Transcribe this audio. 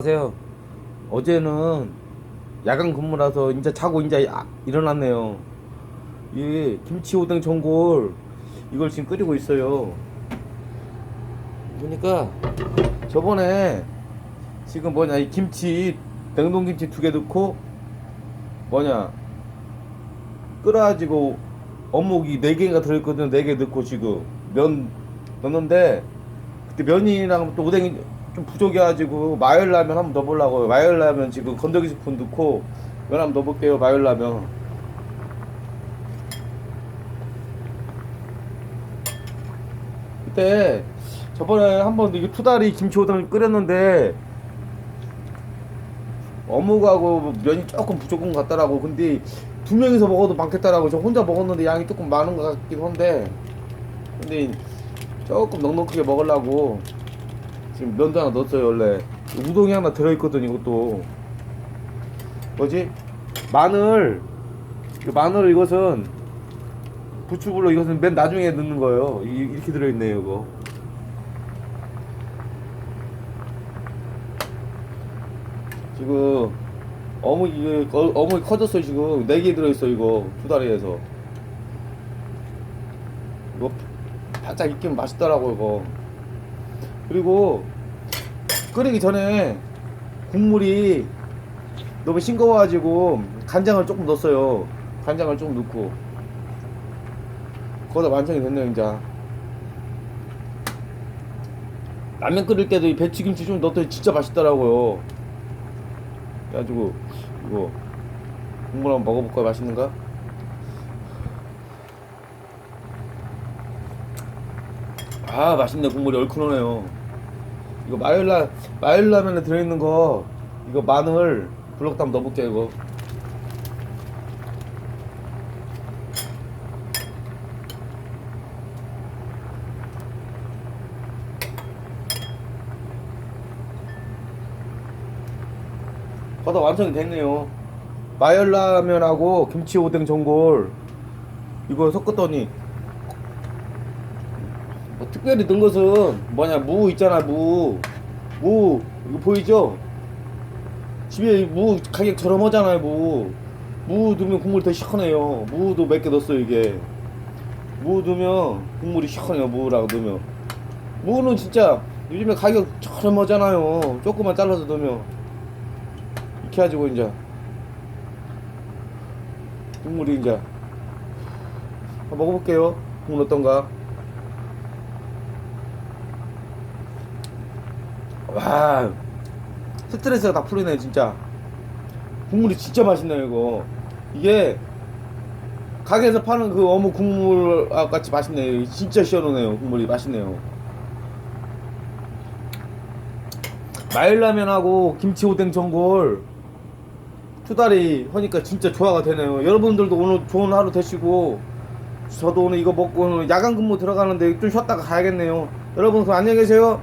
안녕하세요. 어제는 야간 근무라서 이제 자고 이제 아- 일어났네요. 이 김치 오뎅 전골 이걸 지금 끓이고 있어요. 그러니까 저번에 지금 뭐냐 이 김치 냉동 김치 두 개 넣고 뭐냐 끓여가지고 어묵이 네 개가 들어있거든 네개 넣고 지금 면 넣는데 그때 면이랑 또 오뎅이 좀 부족해가지고 마열 라면 한번 넣어보려고요. 마열 라면 지금 건더기 스푼 넣고 면 한번 넣어볼게요. 마열 라면. 그때 저번에 한번 이게 투다리 김치 오뎅을 끓였는데 어묵하고 면이 조금 부족한 것 같더라고. 근데 두 명이서 먹어도 많겠더라고. 저 혼자 먹었는데 양이 조금 많은 것 같긴 한데 근데 조금 넉넉하게 먹으려고 지금 면도 하나 넣었어요 원래. 우동이 하나 들어있거든 이것도. 뭐지? 마늘. 이 마늘 이것은 부추불로 이것은 맨 나중에 넣는 거예요. 이- 이렇게 들어있네요 이거. 지금 어묵이 어- 어묵이 커졌어요 지금. 네개 들어있어 이거. 두 다리에서. 이거 바짝 익히면 맛있더라고 이거 그리고 끓이기 전에 국물이 너무 싱거워가지고 간장을 조금 넣었어요. 간장을 조금 넣고. 거기다 완성이 됐네요 이제. 라면 끓일 때도 이 배추김치 좀 넣었더니 진짜 맛있더라고요. 그래가지고 이거 국물 한번 먹어볼까요? 맛있는가? 아 맛있네. 국물이 얼큰하네요. 이거 마요라 마요라면에 들어있는 거 이거 마늘 블럭담 넣어볼게 이거. 거다 완성이 됐네요. 마요라면하고 김치 오뎅 전골. 이거 섞었더니 뭐 특별히 넣은 것은 뭐냐 무 있잖아 무. 무 이거 보이죠? 집에 무 가격 저렴하잖아요 무. 무 넣으면 국물 더 시원해요. 무도 몇 개 넣었어요 이게. 무 넣으면 국물이 시원해요 무라고 넣으면. 무는 진짜 요즘에 가격 저렴하잖아요. 조금만 잘라서 넣으면 이렇게 가지고 이제 국물이 이제 먹어볼게요. 국물 어떤가? 와 스트레스가 다 풀리네 진짜. 국물이 진짜 맛있네요 이거. 이게 가게에서 파는 그 어묵 국물 같이 맛있네요. 진짜 시원하네요 국물이. 맛있네요. 마일라면하고 김치 오뎅 전골. 투다리 하니까 진짜 조화가 되네요. 여러분들도 오늘 좋은 하루 되시고 저도 오늘 이거 먹고 오늘 야간 근무 들어가는데 좀 쉬었다가 가야겠네요. 여러분 그럼 안녕히 계세요